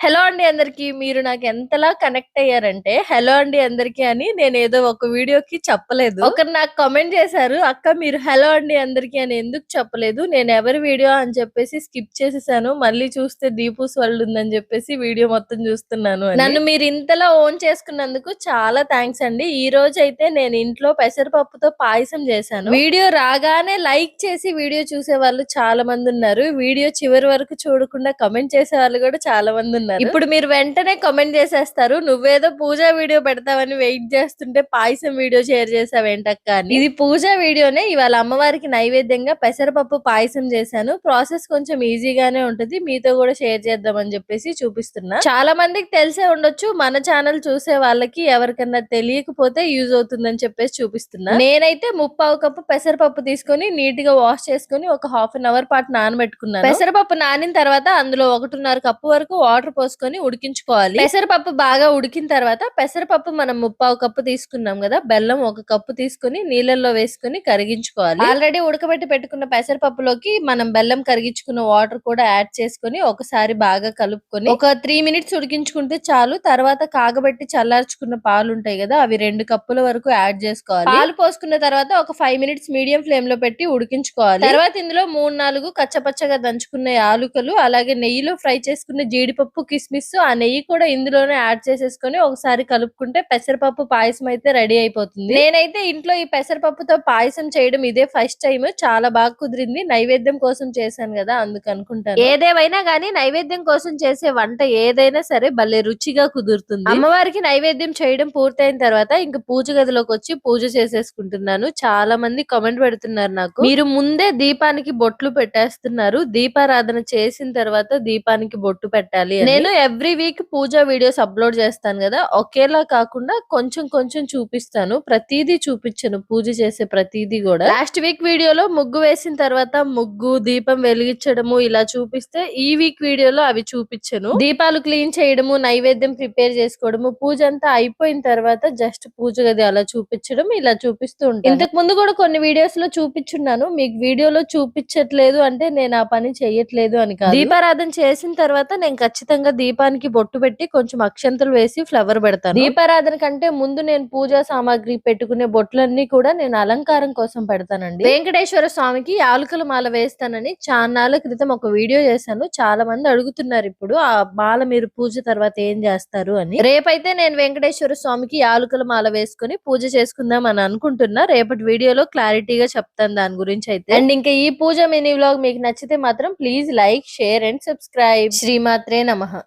Hello అండి అందరికి. మీరు నాకు ఎంతలా కనెక్ట్ అయ్యారంటే హలో అండి అందరికి అని నేను ఏదో ఒక వీడియోకి చెప్పలేదు. ఒకరు నాకు కామెంట్ చేశారు అక్క మీరు హలో అండి అందరికి అని ఎందుకు చెప్పలేదు? నేను ఎవరి వీడియో అని చెప్పేసి స్కిప్ చేసేసాను మళ్ళీ చూస్తే దీపూస్ వరల్డ్ ఉందని చెప్పేసి వీడియో మొత్తం చూస్తున్నాను. నన్ను మీరు ఇంతలా ఓన్ చేసుకున్నందుకు చాలా థ్యాంక్స్ అండి. ఈ రోజు అయితే నేను ఇంట్లో పెసరపప్పుతో పాయసం చేశాను. వీడియో రాగానే లైక్ చేసి వీడియో చూసే వాళ్ళు చాలా మంది ఉన్నారు. వీడియో చివరి వరకు చూడకుండా కమెంట్ చేసే వాళ్ళు కూడా చాలా మంది ఉన్నారు. ఇప్పుడు మీరు వెంటనే కమెంట్ చేసేస్తారు నువ్వేదో పూజా వీడియో పెడతావని వెయిట్ చేస్తుంటే పాయసం వీడియో షేర్ చేసావేంటక్క అని. ఇది పూజా వీడియోనే ఇవాళ అమ్మవారికి నైవేద్యంగా పెసరపప్పు పాయసం చేశాను. ప్రాసెస్ కొంచెం ఈజీగానే ఉంటది మీతో కూడా షేర్ చేద్దామని చెప్పేసి చూపిస్తున్నా. చాలా మందికి తెలిసే ఉండొచ్చు మన ఛానల్ చూసే వాళ్ళకి ఎవరికన్నా తెలియకపోతే యూజ్ అవుతుందని చెప్పేసి చూపిస్తున్నా. నేనైతే ముప్పావు కప్పు పెసరపప్పు తీసుకొని నీట్గా వాష్ చేసుకొని ఒక హాఫ్ అన్ అవర్ పాటు నానబెట్టుకున్నాను. పెసరపప్పు నానిన తర్వాత అందులో ఒకటిన్నర కప్పు వరకు వాటర్ పోసుకొని ఉడికించుకోవాలి. పెసరపప్పు బాగా ఉడికిన తర్వాత పెసరపప్పు మనం ముప్పావు కప్పు తీసుకున్నాం కదా బెల్లం ఒక కప్పు తీసుకొని నీళ్ళల్లో వేసుకొని కరిగించుకోవాలి. ఆల్రెడీ ఉడకబెట్టి పెట్టుకున్న పెసరపప్పులోకి మనం బెల్లం కరిగించుకున్న వాటర్ కూడా యాడ్ చేసుకొని ఒకసారి బాగా కలుపుకొని ఒక త్రీ మినిట్స్ ఉడికించుకుంటే చాలు. తర్వాత కాగబెట్టి చల్లార్చుకున్న పాలు ఉంటాయి కదా అవి రెండు కప్పుల వరకు యాడ్ చేసుకోవాలి. పాలు పోసుకున్న తర్వాత ఒక ఫైవ్ మినిట్స్ మీడియం ఫ్లేమ్లో పెట్టి ఉడికించుకోవాలి. తర్వాత ఇందులో మూడు నాలుగు కచ్చపచ్చగా దంచుకున్న యాలుకలు అలాగే నెయ్యిలో ఫ్రై చేసుకున్న జీడిపప్పు కిస్మిస్ ఆ నెయ్యి కూడా ఇందులోనే యాడ్ చేసేసుకొని ఒకసారి కలుపుకుంటే పెసరపప్పు పాయసం అయితే రెడీ అయిపోతుంది. నేనైతే ఇంట్లో ఈ పెసరపప్పుతో పాయసం చేయడం ఇదే ఫస్ట్ టైం చాలా బాగా కుదిరింది. నైవేద్యం కోసం చేశాను కదా అందుకు అనుకుంటాను. ఏదేమైనా గానీ నైవేద్యం కోసం చేసే వంట ఏదైనా సరే భలే రుచిగా కుదురుతుంది. అమ్మవారికి నైవేద్యం చేయడం పూర్తయిన తర్వాత ఇంకా పూజ గదిలోకి వచ్చి పూజ చేసేసుకుంటున్నాను. చాలా మంది కామెంట్ పెడుతున్నారు నాకు. మీరు ముందే దీపానికి బొట్లు పెట్టేస్తున్నారు. దీపారాధన చేసిన తర్వాత దీపానికి బొట్టు పెట్టాలి అని. నేను every week puja videos upload చేస్తాను కదా ఒకేలా కాకుండా కొంచెం కొంచెం చూపిస్తాను. ప్రతిదీ చూపించను పూజ చేసే ప్రతిదీ కూడా. లాస్ట్ వీక్ వీడియోలో ముగ్గు వేసిన తర్వాత ముగ్గు దీపం వెలిగించడము ఇలా చూపిస్తే ఈ వీక్ వీడియోలో అవి చూపించను. దీపాలు క్లీన్ చేయడము నైవేద్యం ప్రిపేర్ చేసుకోవడము పూజ అంతా అయిపోయిన తర్వాత జస్ట్ పూజ గది అలా చూపించడం ఇలా చూపిస్తూ ఉంటాను. ఇంతకు ముందు కూడా కొన్ని వీడియోస్లో చూపించున్నాను. మీకు వీడియోలో చూపించట్లేదు అంటే నేను ఆ పని చేయట్లేదు అని కాదు. దీపారాధన చేసిన తర్వాత నేను ఖచ్చితంగా దీపానికి బొట్టు పెట్టి కొంచెం అక్షంతలు వేసి ఫ్లవర్ పెడతాను. దీపారాధన కంటే ముందు నేను పూజా సామాగ్రి పెట్టుకునే బొట్లన్నీ కూడా నేను అలంకారం కోసం పెడతానండి. వెంకటేశ్వర స్వామికి యాలకుల మాల వేస్తానని చాన్నాళ్ళ క్రితం ఒక వీడియో చేశాను. చాలా మంది అడుగుతున్నారు ఇప్పుడు ఆ మాల మీరు పూజ తర్వాత ఏం చేస్తారు? అని. రేపైతే నేను వెంకటేశ్వర స్వామికి యాలకుల మాల వేసుకొని పూజ చేసుకుందాం అని అనుకుంటున్నా. రేపటి వీడియోలో క్లారిటీగా చెప్తాను దాని గురించి అయితే. అండ్ ఇంకా ఈ పూజ మినీ వ్లాగ్ మీకు నచ్చితే మాత్రం please like share and subscribe. శ్రీమాత్రే నమః.